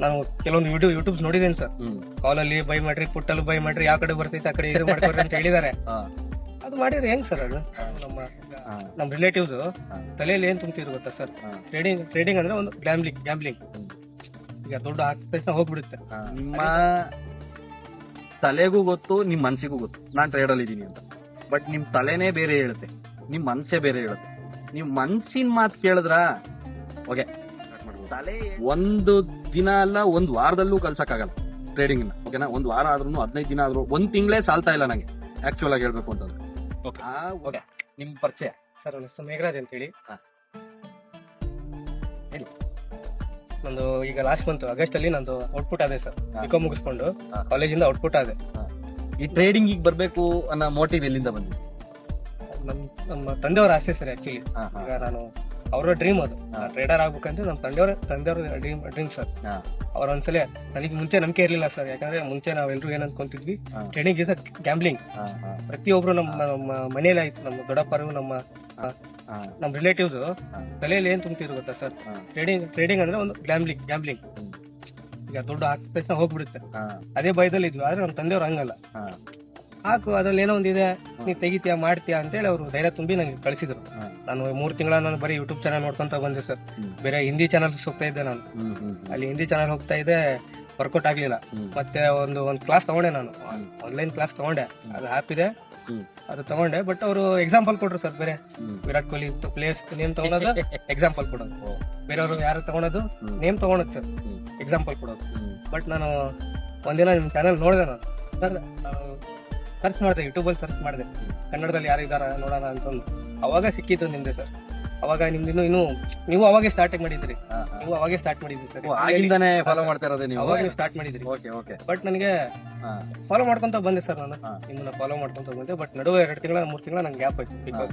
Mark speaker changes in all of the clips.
Speaker 1: ನಾನು ಕೆಲವೊಂದು video YouTube ನೋಡಿದ್ದೀನಿ ಸರ್.
Speaker 2: ಕಾಲ್
Speaker 1: ಕಾಲಲ್ಲಿ ಬೈ ಮಾಡ್ರಿ ಪುಟ್ಟಲ್ಲಿ ಬೈ ಮಾಡ್ರಿ ಯಾವ ಕಡೆ ಬರ್ತೈತೆ ಆ ಕಡೆ ಇದು ಮಾಡ್ಕೊಡ್ರಿ ಅಂತ ಹೇಳಿದಾರೆ ಅದು ಮಾಡಿದ್ರೆ ಹೆಂಗ್ ಸರ್ ಅದು? ನಮ್ಮ ನಮ್ಮ ರಿಲೇಟಿವ್ಸ್. ತಲೆಯಲ್ಲಿ ಏನ್ ತುಂಬ್ತಿದ್ರು ಗೊತ್ತಾ ಸರ್? ಟ್ರೇಡಿಂಗ್ ಟ್ರೇಡಿಂಗ್ ಅಂದ್ರೆ ಒಂದು ಗ್ಯಾಮ್ಲಿಂಗ್ ಗ್ಯಾಮ್ಲಿಂಗ್ ಈಗ ದುಡ್ಡು ಹಾಕಿದ ತಕ್ಷಣ ಹೋಗ್ಬಿಡುತ್ತೆ
Speaker 2: ನಿಮ್ಮ ತಲೆಗೂ ಗೊತ್ತು ನಿಮ್ ಮನ್ಸಿಗೂ ಗೊತ್ತು. ನಾನ್ ಟ್ರೇಡ್ ಅಲ್ಲಿ ಇದೀನಿ ಅಂತ. ಬಟ್ ನಿಮ್ ತಲೆನೇ ಬೇರೆ ಹೇಳುತ್ತೆ. ನಿಮ್ ಮನ್ಸೇ ಬೇರೆ ಹೇಳುತ್ತೆ. ನಿಮ್ ಮನ್ಸಿನ ಮಾತು ಕೇಳಿದ್ರ? ಓಕೆ ತಲೆ ಒಂದು ದಿನ ಅಲ್ಲ ಒಂದ್ ವಾರದಲ್ಲೂ ಕಲ್ಸಕ್ಕಾಗಲ್ಲ ಟ್ರೇಡಿಂಗ್ನ ಓಕೆನಾ ಒಂದ್ ವಾರ ಆದ್ರೂ ಹದಿನೈದು ದಿನ ಆದ್ರೂ ಒಂದ್ ತಿಂಗಳೇ ಸಾಲ್ತಾ ಇಲ್ಲ ನಂಗೆ ಆಕ್ಚುಲ್ ಆಗಿ ಹೇಳ್ಬೇಕು ಅಂತಂದ್ರೆ. ಆ, okay. ನಿಮ್ ಪರಿಚಯ
Speaker 1: ಸರ್ ನನ್ನ ಹೆಸರು ಮೇಘರಾಜ್ ಅಂತ ಹೇಳಿ
Speaker 2: ಹಾ. ಹೇಳಿ.
Speaker 1: ನಂದು ಈಗ ಲಾಸ್ಟ್ ಮಂತ್ ಆಗಸ್ಟ್ ಅಲ್ಲಿ ನಂದು ಔಟ್ಪುಟ್ ಆದೆ ಸರ್. ಬಿಕಾಮ್ ಮುಗಿಸ್ಕೊಂಡು
Speaker 2: ಹಾ.
Speaker 1: ಕಾಲೇಜಿಂದ ಔಟ್ಪುಟ್ ಆದೆ
Speaker 2: ಈ ಟ್ರೇಡಿಂಗ್ ಈಗ ಬರ್ಬೇಕು ಅನ್ನೋ ಮೋಟಿವ್ ಎಲ್ಲಿಂದ ಬಂದಿದೆ
Speaker 1: ನಮ್ ನಮ್ಮ ತಂದೆಯವರ ಆಸೆ ಸರ್ ಆಕ್ಚುಲಿ. ಈಗ ನಾನು ಅವರ ಡ್ರೀಮ್ ಅದು. ಟ್ರೇಡರ್ ಆಗ್ಬೇಕಂತ ನಮ್ಮ ತಂದೆಯವರ ತಂದೆಯವರ ಡ್ರೀಮ್ ಡ್ರೀಮ್ ಸರ್. ಅವ್ರ ಒಂದ್ಸಲ ನನಗೆ ಮುಂಚೆ ನಂಬಿಕೆ ಇರಲಿಲ್ಲ ಸರ್ ಯಾಕಂದ್ರೆ ಮುಂಚೆ ನಾವೆಲ್ಲರೂ ಏನ್ ಅನ್ಕೊಂತಿದ್ವಿ. ಟ್ರೇಡಿಂಗ್ ಇಸ್ ಗ್ಯಾಂಬ್ಲಿಂಗ್ ಪ್ರತಿಯೊಬ್ರು ನಮ್ಮ ನಮ್ಮ ಮನೇಲಿ ಆಯ್ತು. ನಮ್ಮ ದೊಡ್ಡಪ್ಪರು ನಮ್ಮ. ನಮ್ಮ ರಿಲೇಟಿವ್ಸ್. ತಲೆಯಲ್ಲಿ ಏನ್ ತುಂಬ್ತಿದ್ರು ಗೊತ್ತಾ ಸರ್ ಟ್ರೇಡಿಂಗ್ ಟ್ರೇಡಿಂಗ್ ಅಂದ್ರೆ ಒಂದು ಗ್ಯಾಂಬ್ಲಿಂಗ್ ಗ್ಯಾಂಬ್ಲಿಂಗ್. ಈಗ ದುಡ್ಡು ಹಾಕಿದ ತಕ್ಷಣ ಹೋಗ್ಬಿಡುತ್ತೆ. ಅದೇ ಭಯದಲ್ಲಿ ಇದ್ವಿ ಆದ್ರೆ ನಮ್ಮ ತಂದೆಯವ್ರು ಹಂಗಲ್ಲ. ಹಾಕು ಅದ್ರಲ್ಲಿ ಏನೋ ಒಂದಿದೆ ನೀ ತೆಗಿತೀಯ ಮಾಡ್ತೀಯಾ ಅಂತೇಳಿ ಅವರು ಧೈರ್ಯ ತುಂಬಿ ನನಗೆ ಕಳಿಸಿದ್ರು. ನಾನು ಮೂರು ತಿಂಗಳ ನಾನು ಬರೀ ಯೂಟ್ಯೂಬ್ ಚಾನಲ್ ನೋಡ್ಕೊಂತ ಬಂದೆ ಸರ್. ಬೇರೆ ಹಿಂದಿ ಚಾನಲ್ಸ್ ಹೋಗ್ತಾ ಇದ್ದೆ ನಾನು. ಅಲ್ಲಿ ಹಿಂದಿ ಚಾನಲ್ ಹೋಗ್ತಾ ಇದ್ದೆ ವರ್ಕೌಟ್ ಆಗ್ಲಿಲ್ಲ. ಮತ್ತೆ ಒಂದು ಒಂದು ಕ್ಲಾಸ್ ತಗೊಂಡೆ ನಾನು. ಆನ್ಲೈನ್ ಕ್ಲಾಸ್ ತಗೊಂಡೆ. ಅದು ಆ್ಯಪ್ ಇದೆ ಅದು ತಗೊಂಡೆ ಬಟ್ ಅವರು ಎಕ್ಸಾಂಪಲ್ ಕೊಟ್ರು ಸರ್ ಬೇರೆ. ವಿರಾಟ್ ಕೊಹ್ಲಿ ಪ್ಲೇಸ್ ನೇಮ್ ತಗೊಳೋದು ಎಕ್ಸಾಂಪಲ್ ಕೊಡೋದು. ಬೇರೆಯವರು ಯಾರು ತಗೊಳೋದು ನೇಮ್ ತಗೊಳೋದು ಸರ್. ಎಕ್ಸಾಂಪಲ್ ಕೊಡೋದು. ಬಟ್ ನಾನು ಒಂದಿನ ನಿಮ್ಮ ಚಾನಲ್ ನೋಡಿದೆ ನಾನು. ಸರ್ ಸರ್ಚ್ ಮಾಡಿದೆ ಯೂಟ್ಯೂಬಲ್ಲಿ ಸರ್ಚ್ ಮಾಡಿದೆ. ಕನ್ನಡದಲ್ಲಿ ಯಾರು ನೋಡೋಣ ಅಂತಂದು. ಅವಾಗ ಸಿಕ್ಕಿತ್ತು ನಿಮ್ದೆ ಸರ್ ಅವಾಗ ನಿಮ್ದು ಇನ್ನು ಇನ್ನು ನೀವು ಅವಾಗೆ ಸ್ಟಾರ್ಟ್ ಮಾಡಿದ್ರಿ. ನೀವು ಅವಾಗೆ ಸ್ಟಾರ್ಟ್ ಮಾಡಿದ್ರಿ ಸರ್
Speaker 2: ಫಾಲೋ ಮಾಡ್ತಾ ಇರೋದು ನೀವು?
Speaker 1: ಅವಾಗ ನೀವು ಸ್ಟಾರ್ಟ್ ಮಾಡಿದ್ರಿ.
Speaker 2: ಓಕೆ ಓಕೆ
Speaker 1: ಬಟ್ ನನಗೆ ಫಾಲೋ ಮಾಡ್ಕೊಂತ ಬಂದೆ ಸರ್ ನಾನು. ನಿಮ್ಮನ್ನ ಫಾಲೋ ಮಾಡ್ಕೊಂತ ಬಂದೆ. ಬಟ್ ನಡುವೆ ಎರಡು ತಿಂಗಳ ಮೂರು ತಿಂಗಳ ನಂಗೆ ಗ್ಯಾಪ್ ಆಯ್ತು. ಬಿಕಾಸ್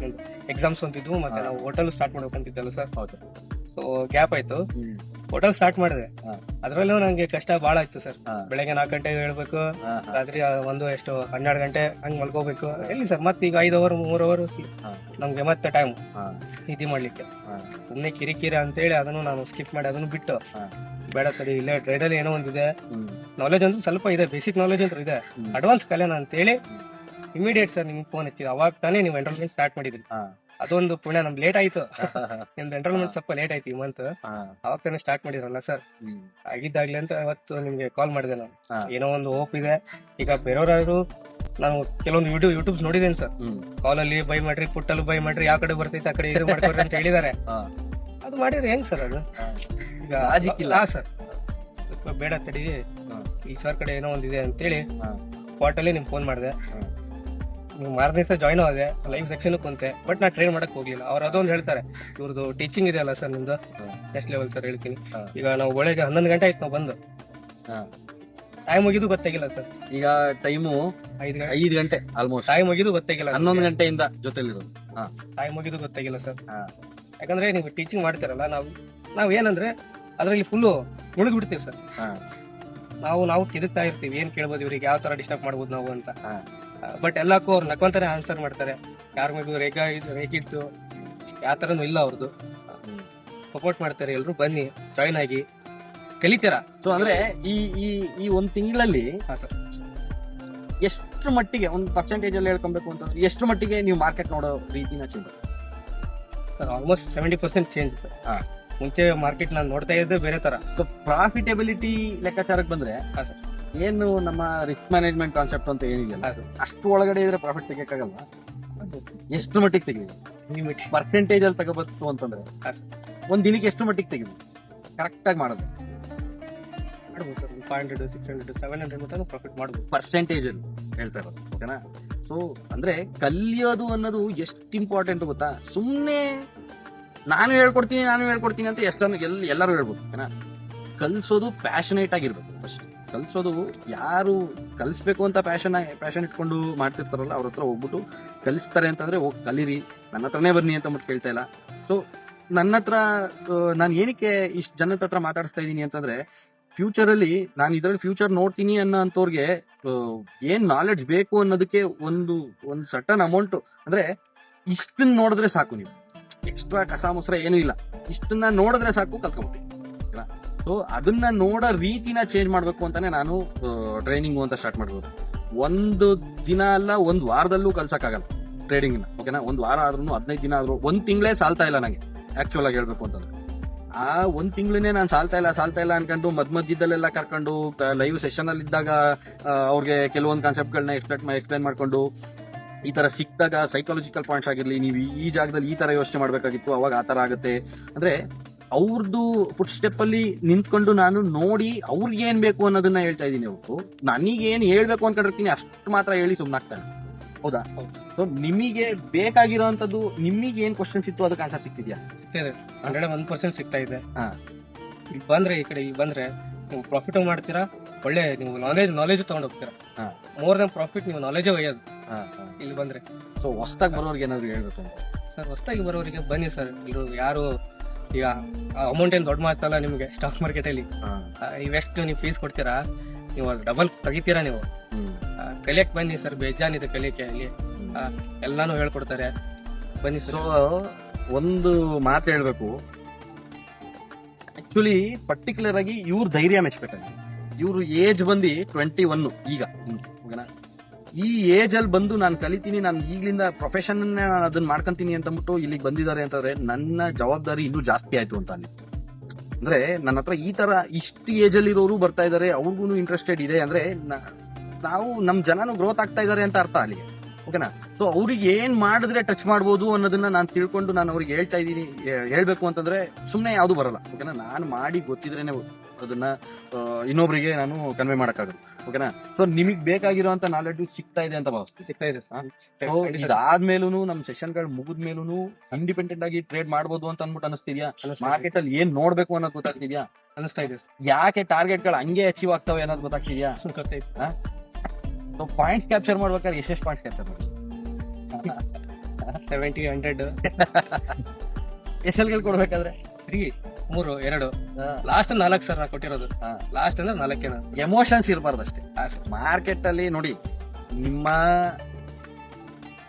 Speaker 1: ಎಕ್ಸಾಮ್ಸ್ ಅಂತಿದ್ವು ಮತ್ತೆ. ನಾವು ಹೋಟೆಲ್ ಸ್ಟಾರ್ಟ್ ಮಾಡ್ಬೇಕಂತಿದ್ದಲ್ಲ ಸರ್
Speaker 2: ಹೌದು.
Speaker 1: ಸೊ ಗ್ಯಾಪ್ ಆಯ್ತು. ಹೋಟೆಲ್ ಸ್ಟಾರ್ಟ್ ಮಾಡಿದೆ. ಅದ್ರಲ್ಲೂ ನಂಗೆ ಕಷ್ಟ ಬಹಳ ಆಯ್ತು ಸರ್. ಬೆಳಗ್ಗೆ ನಾಲ್ಕು ಗಂಟೆಗೆ ಹೇಳ್ಬೇಕು. ರಾತ್ರಿ ಒಂದು ಎಷ್ಟು ಹನ್ನೆರಡು ಗಂಟೆ ಹಂಗ್ ಮಲ್ಕೋಬೇಕು ಎಲ್ಲಿ ಸರ್? ಮತ್ತೆ ಈಗ ಐದು ಅವರ್ ಮೂರ್ ಅವರ್. ನಮ್ಗೆ ಮತ್ತೆ ಟೈಮ್ ನಿಧಿ ಮಾಡ್ಲಿಕ್ಕೆ. ಸುಮ್ನೆ ಕಿರಿಕಿರಿ ಅಂತೇಳಿ ಅದನ್ನು ನಾನು ಸ್ಕಿಪ್ ಮಾಡಿ ಅದನ್ನು ಬಿಟ್ಟು. ಬೇಡ ಸರಿ ಇಲ್ಲೇ ಟ್ರೇಡಲ್ಲಿ ಏನೋ ಒಂದಿದೆ. ನಾಲೆಜ್ ಅಂತೂ ಸ್ವಲ್ಪ ಇದೆ ಬೇಸಿಕ್ ನಾಲೆಜ್ ಅಂತ ಇದೆ.
Speaker 2: ಅಡ್ವಾನ್ಸ್
Speaker 1: ಅಡ್ವಾನ್ಸ್ ಅಂತ ಅಂತೇಳಿ ಇಮಿಡಿಯೇಟ್ ಸರ್ ನಿಮ್ಗೆ ಫೋನ್ ಹಚ್ಚಿದ ಅವಾಗ ತಾನೇ ನೀವು ಎಂಟ್ರೋಲ್ಮೆಂಟ್ ಸ್ಟಾರ್ಟ್ ಮಾಡಿದ್ರಿ
Speaker 2: ಹಾ.
Speaker 1: ಅದೊಂದು ಪುಣ್ಯ ನಮ್ಗೆ ಲೇಟ್ ಆಯ್ತು. ನಿಮ್ದು ಎಂಟ್ರೋಲ್ಮೆಂಟ್ ಸ್ವಲ್ಪ ಲೇಟ್ ಆಯ್ತು ಈ ಮಂತ್
Speaker 2: ಹಾ.
Speaker 1: ಅವಾಗ ತಾನೇ ಸ್ಟಾರ್ಟ್ ಮಾಡಿದ್ರಲ್ಲ ಸರ್
Speaker 2: ಹ್ಮ್.
Speaker 1: ಆಗಿದ್ದಾಗ್ಲಿ ಅಂತ ಅವತ್ತು ನಿಮ್ಗೆ ಕಾಲ್ ಮಾಡಿದೆ ನಾನು
Speaker 2: ಹಾ.
Speaker 1: ಏನೋ ಒಂದು ಹೋಪ್ ಇದೆ ಈಗ ಬೇರೆಯವರಾದ್ರು ನಾನು ಕೆಲವೊಂದು ವಿಡಿಯೋ ಯೂಟ್ಯೂಬ್ ನೋಡಿದ್ದೇನೆ ಸರ್
Speaker 2: ಕಾಲ್
Speaker 1: ಕಾಲಲ್ಲಿ ಬೈ ಮಾಡ್ರಿ ಪುಟ್ಟಲ್ಲಿ ಬೈ ಮಾಡ್ರಿ ಯಾವ ಕಡೆ ಬರ್ತೈತೆ ಆ ಕಡೆ ಇದು ಮಾಡ್ಕೊಡ್ರಿ ಅಂತ ಹೇಳಿದಾರೆ
Speaker 2: ಹಾ.
Speaker 1: ಅದು ಮಾಡಿದ್ರೆ ಹೆಂಗ್ ಸರ್ ಅದು
Speaker 2: ಹಾ.
Speaker 1: ಈಗ
Speaker 2: Logic ಇಲ್ಲ.
Speaker 1: ಸರ್ ಸ್ವಲ್ಪ ಬೇಡ ತಡಿ
Speaker 2: ಹಾ.
Speaker 1: ಈ ಸರ್ ಕಡೆ ಏನೋ ಒಂದಿದೆ ಅಂತೇಳಿ
Speaker 2: ಹಾ.
Speaker 1: ಸ್ಪಾಟ್ ಅಲ್ಲಿ ನಿಮ್ಗೆ ಫೋನ್ ಮಾಡಿದೆ
Speaker 2: ಹಾ.
Speaker 1: ನೀವು ಮಾರನೇ ದಿವಸ ಜಾಯ್ನ್ ಆದೆ ಲೈವ್ ಸೆಕ್ಷನ್ ಕುಂತೆ ಬಟ್ ನಾ ಟ್ರೈನ್ ಮಾಡಕ್ ಹೋಗ್ಲಿಲ್ಲ ಅವ್ರು ಅದೊಂದು ಹೇಳ್ತಾರೆ ಇವ್ರದ್ದು ಟೀಚಿಂಗ್ ಇದೆ ಅಲ್ಲ ಸರ್ ನಿಮ್ದು. ನೆಕ್ಸ್ಟ್ ಲೆವೆಲ್ ಸರ್ ಹೇಳ್ತೀನಿ ಈಗ ನಾವು ಒಳಗೆ ಹನ್ನೊಂದು ಗಂಟೆ ಆಯ್ತು ನಾವು ಬಂದು. ಟೈಮ್ ಮುಗಿದು ಗೊತ್ತಾಗಿಲ್ಲ ಸರ್
Speaker 2: ಈಗ ಟೈಮು
Speaker 1: ಐದು ಗಂಟೆ
Speaker 2: ಐದು ಗಂಟೆ ಆಲ್ಮೋಸ್ಟ್
Speaker 1: ಟೈಮ್ ಮುಗಿದು ಗೊತ್ತಾಗಿಲ್ಲ
Speaker 2: ಹನ್ನೊಂದು ಗಂಟೆಯಿಂದ ಜೊತೆಲಿರೋದು.
Speaker 1: ಟೈಮ್ ಮುಗಿದು ಗೊತ್ತಾಗಿಲ್ಲ ಸರ್. ಯಾಕಂದ್ರೆ ನೀವು ಟೀಚಿಂಗ್ ಮಾಡ್ತೀರಲ್ಲ ನಾವು ನಾವು ಏನಂದ್ರೆ ಅದರಲ್ಲಿ ಫುಲ್ಲು ಮುಳುಗ್ ಬಿಡ್ತೀವಿ ಸರ್. ನಾವು ನಾವು ತಿರುಗ್ತಾ ಇರ್ತೀವಿ ಏನ್ ಕೇಳ್ಬೋದು ಇವ್ರಿಗೆ ಯಾವ ತರ ಡಿಸ್ಟರ್ಬ್ ಮಾಡ್ಬೋದು ನಾವು ಅಂತ. ಬಟ್ ಎಲ್ಲಕ್ಕೂ ಅವ್ರು ನಕ್ಕೊಂತಾನೆ ಆನ್ಸರ್ ಮಾಡ್ತಾರೆ. ಯಾರ ಮಗು ರೇಗ ಇದು ರೇಗಿತ್ತು ಯಾವ ಥರನೂ ಇಲ್ಲ ಅವ್ರದ್ದು ಸಪೋರ್ಟ್ ಮಾಡ್ತಾರೆ ಎಲ್ಲರೂ ಬನ್ನಿ ಜಾಯ್ನ್ ಆಗಿ. ಕಲಿತೀರಾ?
Speaker 2: ಸೊ ಅಂದ್ರೆ ಈ ಈ ಈ ಒಂದು ತಿಂಗಳಲ್ಲಿ
Speaker 1: ಹಾಂ ಸರ್
Speaker 2: ಎಷ್ಟು ಮಟ್ಟಿಗೆ ಒಂದು ಪರ್ಸೆಂಟೇಜ್ ಅಲ್ಲಿ ಹೇಳ್ಕೊಬೇಕು ಅಂತಂದ್ರೆ ಎಷ್ಟು ಮಟ್ಟಿಗೆ ನೀವು ಮಾರ್ಕೆಟ್ ನೋಡೋ ರೀತಿನ change
Speaker 1: sir almost seventy percent change sir
Speaker 2: ಹಾ.
Speaker 1: ಮುಂಚೆ ಮಾರ್ಕೆಟ್ ನಾನು ನೋಡ್ತಾ ಇದ್ದೆ ಬೇರೆ ತರ
Speaker 2: ಸೊ ಪ್ರಾಫಿಟಬಿಲಿಟಿ ಲೆಕ್ಕಾಚಾರಕ್ಕೆ ಬಂದ್ರೆ
Speaker 1: ಹಾಂ ಸರ್
Speaker 2: ಏನು ನಮ್ಮ ರಿಸ್ಕ್ ಮ್ಯಾನೇಜ್ಮೆಂಟ್ ಕಾನ್ಸೆಪ್ಟ್ ಅಂತ ಏನಿದೆಯಲ್ಲ ಅಷ್ಟು ಒಳಗಡೆ ಇದ್ರೆ ಪ್ರಾಫಿಟ್ ತೆಗಿಯಕ್ಕಾಗಲ್ಲ. ಎಷ್ಟು ಮಟ್ಟಿಗೆ ತೆಗಿಬೋದು
Speaker 1: ಲಿಮಿಟ್
Speaker 2: ಪರ್ಸೆಂಟೇಜ್ ಅಲ್ಲಿ ತಗೋಬಸ್ತು ಅಂತಂದ್ರೆ. ಒಂದ್ ದಿನಕ್ಕೆ ಎಷ್ಟು ಮಟ್ಟಿಗೆ ತೆಗಿಬೋದು ಕರೆಕ್ಟ್ ಆಗಿ ಮಾಡೋದು.
Speaker 1: ಮಾಡ್ಬೋದು sir. Five hundred six hundred seven hundred ಮಟ್ಟ ಪ್ರಾಫಿಟ್ ಮಾಡ್ಬೋದು.
Speaker 2: ಪರ್ಸೆಂಟೇಜ್ ಅಲ್ಲಿ ಹೇಳ್ತಾ ಇರೋದು ಓಕೆನಾ ಸೊ ಅಂದ್ರೆ ಕಲಿಯೋದು ಅನ್ನೋದು ಎಷ್ಟು ಇಂಪಾರ್ಟೆಂಟ್ ಗೊತ್ತಾ? ಸುಮ್ಮನೆ ನಾನು ಹೇಳ್ಕೊಡ್ತೀನಿ ನಾನು ಹೇಳ್ಕೊಡ್ತೀನಿ ಅಂತ ಎಷ್ಟೊಂದು ಎಲ್ಲಿ ಎಲ್ಲರೂ ಹೇಳ್ಬೋದು ಓಕೆನಾ ಕಲಿಸೋದು ಪ್ಯಾಷನೇಟ್ ಆಗಿರ್ಬೇಕು. ಕಲಿಸೋದು ಯಾರು ಕಲಿಸ್ಬೇಕು ಅಂತ ಪ್ಯಾಷನ್ ಪ್ಯಾಷನ್ ಇಟ್ಕೊಂಡು ಮಾಡ್ತಿರ್ತಾರಲ್ಲ ಅವ್ರ ಹತ್ರ ಹೋಗ್ಬಿಟ್ಟು ಕಲಿಸ್ತಾರೆ ಅಂತಂದ್ರೆ ಹೋಗಿ ಕಲೀರಿ, ನನ್ನ ಹತ್ರನೇ ಬನ್ನಿ ಅಂತ ಅಂದ್ಬಿಟ್ಟು ಕೇಳ್ತಾ ಇಲ್ಲ. ಸೊ ನನ್ನ ಹತ್ರ ನಾನು ಏನಕ್ಕೆ ಇಷ್ಟು ಜನದ ಹತ್ರ ಮಾತಾಡಿಸ್ತಾ ಇದ್ದೀನಿ ಅಂತಂದ್ರೆ ಫ್ಯೂಚರ್ ಅಲ್ಲಿ ನಾನು ಇದರಲ್ಲಿ ಫ್ಯೂಚರ್ ನೋಡ್ತೀನಿ ಅನ್ನೋ ಅಂತವ್ರಿಗೆ ಏನ್ ನಾಲೆಡ್ಜ್ ಬೇಕು ಅನ್ನೋದಕ್ಕೆ ಒಂದು ಒಂದು ಸಟನ್ ಅಮೌಂಟ್ ಅಂದ್ರೆ ಇಷ್ಟನ್ನ ನೋಡಿದ್ರೆ ಸಾಕು ನೀವು. ಎಕ್ಸ್ಟ್ರಾ ಕಸ ಮೊಸರ ಏನೂ ಇಲ್ಲ. ಇಷ್ಟನ್ನ ನೋಡಿದ್ರೆ ಸಾಕು ಕಲ್ತ್ಕೊಂಬಿಡಿ ಸೊ ಅದನ್ನ ನೋಡೋ ರೀತಿನ ಚೇಂಜ್ ಮಾಡಬೇಕು ಅಂತಾನೆ ನಾನು ಟ್ರೈನಿಂಗ್ ಅಂತ ಸ್ಟಾರ್ಟ್ ಮಾಡ್ಬೋದು. ಒಂದು ದಿನ ಅಲ್ಲ, ಒಂದು ವಾರದಲ್ಲೂ ಕಲ್ಸಕ್ಕಾಗಲ್ಲ ಟ್ರೇಡಿಂಗ್ ಓಕೆನಾ ಒಂದು ವಾರ ಆದ್ರೂ ಹದಿನೈದು ದಿನ ಆದ್ರೂ, ಒಂದ್ ತಿಂಗಳೇ ಸಾಲ್ತಾ ಇಲ್ಲ ನನಗೆ ಆಕ್ಚುಲ್ ಆಗಿ ಹೇಳ್ಬೇಕು ಅಂತಂದ್ರೆ. ಆ ಒಂದ್ ತಿಂಗಳನ್ನೇ ನಾನು ಸಾಲ್ತಾ ಇಲ್ಲ ಸಾಲ್ತಾ ಇಲ್ಲ ಅನ್ಕೊಂಡು ಮಧ್ಯ ಮಧ್ಯದಲ್ಲೆಲ್ಲ ಕರ್ಕೊಂಡು ಲೈವ್ ಸೆಷನ್ ಅಲ್ಲಿ ಇದ್ದಾಗ ಅವ್ರಿಗೆ ಕೆಲವೊಂದು ಕಾನ್ಸೆಪ್ಟ್ಗಳನ್ನ ಎಕ್ಸ್ಪ್ಲೇನ್ ಎಕ್ಸ್ಪ್ಲೈನ್ ಮಾಡ್ಕೊಂಡು, ಈ ತರ ಸಿಕ್ಕಿದಾಗ ಸೈಕಾಲಜಿಕಲ್ ಪಾಯಿಂಟ್ಸ್ ಆಗಿರ್ಲಿ, ನೀವು ಈ- ಈ ಜಾಗದಲ್ಲಿ ಈ ತರ ಯೋಚನೆ ಮಾಡ್ಬೇಕಾಗಿತ್ತು, ಅವಾಗ ಆ ತರ ಆಗುತ್ತೆ. ಅಂದ್ರೆ ಅವ್ರದ್ದು ಫುಟ್ ಸ್ಟೆಪ್ ಅಲ್ಲಿ ನಿಂತ್ಕೊಂಡು ನಾನು ನೋಡಿ ಅವ್ರಿಗೆ ಏನ್ ಬೇಕು ಅನ್ನೋದನ್ನ ಹೇಳ್ತಾ ಇದ್ದೀನಿ ಅವ್ರು ನನಗೆ ಏನ್ ಹೇಳ್ಬೇಕು ಅನ್ಕೊಂಡಿರ್ತೀನಿ ಅಷ್ಟು ಮಾತ್ರ ಹೇಳಿ ಸುಮ್ಮನಾಗ್ತಾನೆ ಹೌದಾ?
Speaker 1: ಹೌದು.
Speaker 2: ಸೊ ನಿಮಗೆ ಬೇಕಾಗಿರೋಂಥದ್ದು ನಿಮಗೆ ಏನ್ ಕ್ವಶನ್ಸ್ ಇತ್ತು ಅದಕ್ಕೆ ಆನ್ಸರ್ ಸಿಕ್ತಿದ್ಯಾ
Speaker 1: ಸಿಗ್ತಿದೆ. ಹಂಡ್ರೆಡ್ ಒನ್ ಪರ್ಸೆಂಟ್ ಸಿಗ್ತಾ ಇದೆ.
Speaker 2: ಹಾ.
Speaker 1: ಇಲ್ಲಿ ಬಂದ್ರೆ ಈ ಕಡೆ ಈಗ ಬಂದ್ರೆ ನೀವು ಪ್ರಾಫಿಟ್ ಮಾಡ್ತೀರಾ? ಒಳ್ಳೆ ನೀವು ನಾಲೆಜ್ ನಾಲೆಜ್ ತಗೊಂಡ್ ಹೋಗ್ತೀರಾ?
Speaker 2: ಹಾ.
Speaker 1: ಮೋರ್ ದನ್ ಪ್ರಾಫಿಟ್ ನೀವು ನಾಲೆಜ್ ಒಯ್ಯೋದು. ಇಲ್ಲಿ ಬಂದ್ರೆ.
Speaker 2: ಸೊ ಹೊಸ್ದಾಗಿ ಬರೋರ್ಗೆ ಏನಾದ್ರು ಹೇಳ್ಬೇಕು ಅಂತ.
Speaker 1: ಸರ್ ಹೊಸ್ದಾಗಿ ಬರೋರಿಗೆ ಬನ್ನಿ ಸರ್. ಇಲ್ಲಿ ಯಾರು ಈಗ ಅಮೌಂಟ್ ಏನು ದೊಡ್ಡ ಮಾತಲ್ಲ ನಿಮಗೆ ಸ್ಟಾಕ್ ಮಾರ್ಕೆಟ್ ಅಲ್ಲಿ. ಆ, ಇವೆಷ್ಟು ನೀವು ಫೀಸ್ ಕೊಡ್ತೀರಾ? ನೀವು ಡಬಲ್ ತೆಗಿತೀರಾ ನೀವು? ಕಲಿಯಕ್ಕೆ ಬನ್ನಿ ಸರ್ ಬೇಜಾನಿದೆ ಕಲಿಯಕ್ಕೆ ಅಲ್ಲಿ. ಆ, ಎಲ್ಲಾನು ಹೇಳ್ಕೊಡ್ತಾರೆ. ಬನ್ನಿ
Speaker 2: ಸೊ
Speaker 1: ಸರ್
Speaker 2: ಒಂದು ಮಾತು ಹೇಳ್ಬೇಕು. ಆಕ್ಚುಲಿ ಪರ್ಟಿಕ್ಯುಲರ್ ಆಗಿ ಇವ್ರ ಧೈರ್ಯ ಮೆಚ್ಚಬೇಕಾಗಿ ಇವ್ರ ಏಜ್ ಬಂದು ಟ್ವೆಂಟಿ ಒನ್ ಈಗ ಓಕೆನಾ? ಈ ಏಜ್ ಅಲ್ಲಿ ಬಂದು ನಾನು ಕಲಿತೀನಿ, ನಾನು ಈಗಲಿಂದ ಪ್ರೊಫೆಷನ್ ನಾನು ಅದನ್ನ ಮಾಡ್ಕೊಂತೀನಿ ಅಂತ ಅಂದ್ಬಿಟ್ಟು ಇಲ್ಲಿಗೆ ಬಂದಿದ್ದಾರೆ ಅಂತಂದ್ರೆ ನನ್ನ ಜವಾಬ್ದಾರಿ ಇನ್ನೂ ಜಾಸ್ತಿ ಆಯ್ತು ಅಂತ ಅಲ್ಲಿ ಅಂದ್ರೆ ನನ್ನ ಹತ್ರ ಈ ತರ ಇಷ್ಟು ಏಜ್ ಅಲ್ಲಿ ಇರೋರು ಬರ್ತಾ ಇದಾರೆ ಅವ್ರಿಗೂ ಇಂಟ್ರೆಸ್ಟೆಡ್ ಇದೆ ಅಂದ್ರೆ ನಾವು ನಮ್ ಜನನು ಗ್ರೋತ್ ಆಗ್ತಾ ಇದಾರೆ ಅಂತ ಅರ್ಥ ಅಲ್ಲಿ. ಓಕೆನಾ ಸೊ ಅವ್ರಿಗೆ ಏನ್ ಮಾಡಿದ್ರೆ ಟಚ್ ಮಾಡ್ಬೋದು ಅನ್ನೋದನ್ನ ನಾನು ತಿಳ್ಕೊಂಡು ನಾನು ಅವ್ರಿಗೆ ಹೇಳ್ತಾ ಇದ್ದೀನಿ ಹೇಳ್ಬೇಕು ಅಂತಂದ್ರೆ ಸುಮ್ಮನೆ ಯಾವುದು ಬರಲ್ಲ. ಓಕೆನಾ ನಾನು ಮಾಡಿ ಗೊತ್ತಿದ್ರೇನೆ ಅದನ್ನ ಇನ್ನೊಬ್ರಿಗೆ ನಾನು ಕನ್ವೆ ಮಾಡಕ್ಕಾಗಲ್ಲ. ಓಕೆನಾ? ಸೊ ನಿಮಗ್ ಬೇಕಾಗಿರುವಂತ ನಾಲೆಡ್ಜ್ ಸಿಗ್ತಾ ಇದೆ ಅಂತ ಭಾವಿಸ್ತೀನಿ
Speaker 1: ಸಿಗ್ತಾ ಇದೆ
Speaker 2: ಸೊ ಇದಾದ್ಮೇಲೂ ನಮ್ ಸೆಷನ್ಗಳು ಮುಗಿದ್ಮೇಲೂ ಇಂಡಿಪೆಂಡೆಂಟ್ ಆಗಿ ಟ್ರೇಡ್ ಮಾಡ್ಬೋದು ಅಂತ ಅನ್ಬಿಟ್ಟು ಅನಿಸ್ತಿದ್ಯಾ ಮಾರ್ಕೆಟ್ ಅಲ್ಲಿ ಏನ್ ನೋಡ್ಬೇಕು ಅನ್ನೋದು ಗೊತ್ತಾಗ್ತಿದ್ಯಾ?
Speaker 1: ಅನಿಸ್ತಾ ಇದೆ
Speaker 2: ಯಾಕೆ ಟಾರ್ಗೆಟ್ಗಳು ಹಂಗೆ ಅಚೀವ್ ಆಗ್ತಾವೆ ಅನ್ನೋದು ಗೊತ್ತಾಗ್ತಿದ್ಯಾ? ಸೊ ಪಾಯಿಂಟ್ ಕ್ಯಾಪ್ಚರ್ ಮಾಡ್ಬೇಕಾದ್ರೆ ಎಷ್ಟೆಷ್ಟು ಪಾಯಿಂಟ್ ಕ್ಯಾಪ್ಚರ್ ಮಾಡಿ
Speaker 1: ಸೆವೆಂಟಿ ಹಂಡ್ರೆಡ್
Speaker 2: ಎಸ್ ಎಲ್ ಕೊಡ್ಬೇಕಾದ್ರೆ?
Speaker 1: ತ್ರೀ ಮೂರು ಎರಡು. ಲಾಸ್ಟ್ ನಾಲ್ಕು ಸರ್ ನಾ ಕೊಟ್ಟಿರೋದು. ಲಾಸ್ಟ್ ಅಂದ್ರೆ ನಾಲ್ಕೇನ
Speaker 2: ಎಮೋಷನ್ಸ್ ಇರಬಾರ್ದು ಅಷ್ಟೇ ಮಾರ್ಕೆಟ್ ಅಲ್ಲಿ ನೋಡಿ ನಿಮ್ಮ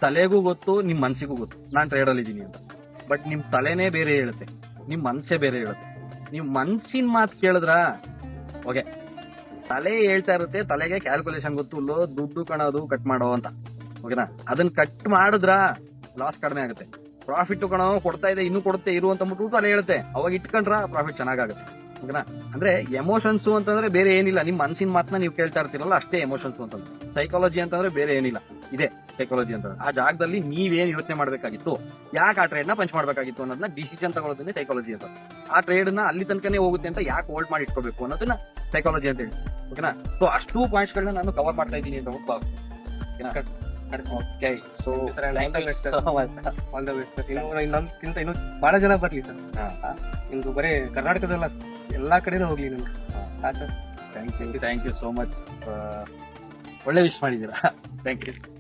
Speaker 2: ತಲೆಗೂ ಗೊತ್ತು ನಿಮ್ ಮನ್ಸಿಗೂ ಗೊತ್ತು. ನಾನು ಟ್ರೇಡ್ ಅಲ್ಲಿ ಇದೀನಿ ಅಂತ. ಬಟ್ ನಿಮ್ ತಲೆನೇ ಬೇರೆ ಹೇಳುತ್ತೆ. ನಿಮ್ ಮನ್ಸೇ ಬೇರೆ ಹೇಳುತ್ತೆ. ನೀವು ಮನ್ಸಿನ ಮಾತು ಕೇಳಿದ್ರ ಓಕೆ ತಲೆ ಹೇಳ್ತಾ ಇರುತ್ತೆ ತಲೆಗೆ ಕ್ಯಾಲ್ಕುಲೇಷನ್ ಗೊತ್ತು ದುಡ್ಡು ಕಣೋದು ಕಟ್ ಮಾಡೋ ಅಂತ. ಓಕೆನಾ ಅದನ್ನ ಕಟ್ ಮಾಡಿದ್ರ ಲಾಸ್ ಕಡಿಮೆ ಆಗುತ್ತೆ. ಪ್ರಾಫಿಟ್ ಕಣೋ ಕೊಡ್ತಾ ಇದೆ, ಇನ್ನೂ ಕೊಡುತ್ತೆ, ಇರು ಅಂತ ಅಂದ್ಬಿಟ್ಟು ಹೇಳುತ್ತೆ ಅವಾಗ ಇಟ್ಕೊಂಡ್ರ ಪ್ರಾಫಿಟ್ ಚೆನ್ನಾಗಾಗುತ್ತೆ. ಓಕೆನಾ? ಅಂದ್ರೆ ಎಮೋಷನ್ಸ್ ಅಂತಂದ್ರೆ ಬೇರೆ ಏನಿಲ್ಲ. ನಿಮ್ ಮನ್ಸಿನ ಮಾತನ್ನ ನೀವು ಕೇಳ್ತಾ ಇರ್ತೀರಲ್ಲ, ಅಷ್ಟೇ ಎಮೋಷನ್ಸ್ ಅಂತಂದ್ರೆ ಸೈಕಾಲಜಿ ಅಂತಂದ್ರೆ ಬೇರೆ ಏನಿಲ್ಲ. ಇದೆ ಸೈಕಾಲಜಿ ಅಂತ ಆ ಜಾಗದಲ್ಲಿ ನೀವೇನು ಯೋಚನೆ ಮಾಡಬೇಕಾಗಿತ್ತು, ಯಾಕೆ ಆ ಟ್ರೇಡ್ನ ಪಂಚ್ ಮಾಡಬೇಕಾಗಿತ್ತು ಅನ್ನೋದನ್ನ ಡಿಸಿಷನ್ ತಗೊಳ್ಳೋದನ್ನೇ ಸೈಕಾಲಜಿ ಅಂತ. ಆ ಟ್ರೇಡ್ನ ಅಲ್ಲಿ ತನಕನೇ ಹೋಗುತ್ತೆ ಅಂತ ಯಾಕೆ ಹೋಲ್ಡ್ ಮಾಡಿ ಇಟ್ಕೋಬೇಕು ಅನ್ನೋದನ್ನ ಸೈಕಾಲಜಿ ಅಂತ ಹೇಳಿ. ಓಕೆನಾ? ಸೊ ಅಷ್ಟು ಪಾಯಿಂಟ್ಸ್ ಗಳನ್ನ ನಾನು ಕವರ್ ಮಾಡ್ತಾ ಇದ್ದೀನಿ ಅಂತ okay so
Speaker 1: all the best sir ಇನ್ನು ಇನ್ನೊಂದ್ಕಿಂತ ಇನ್ನೂ ಬಹಳ ಜನ ಬರ್ಲಿ ಸರ್. ನಿಮ್ದು ಬರೀ ಕರ್ನಾಟಕದಲ್ಲ ಎಲ್ಲಾ ಕಡೆನೂ ಹೋಗ್ಲಿ ನಿಮ್ಗೆ.
Speaker 2: Thank you thank you so much ಒಳ್ಳೆ ವಿಶ್ ಮಾಡಿದ್ದೀರಾ? Thank you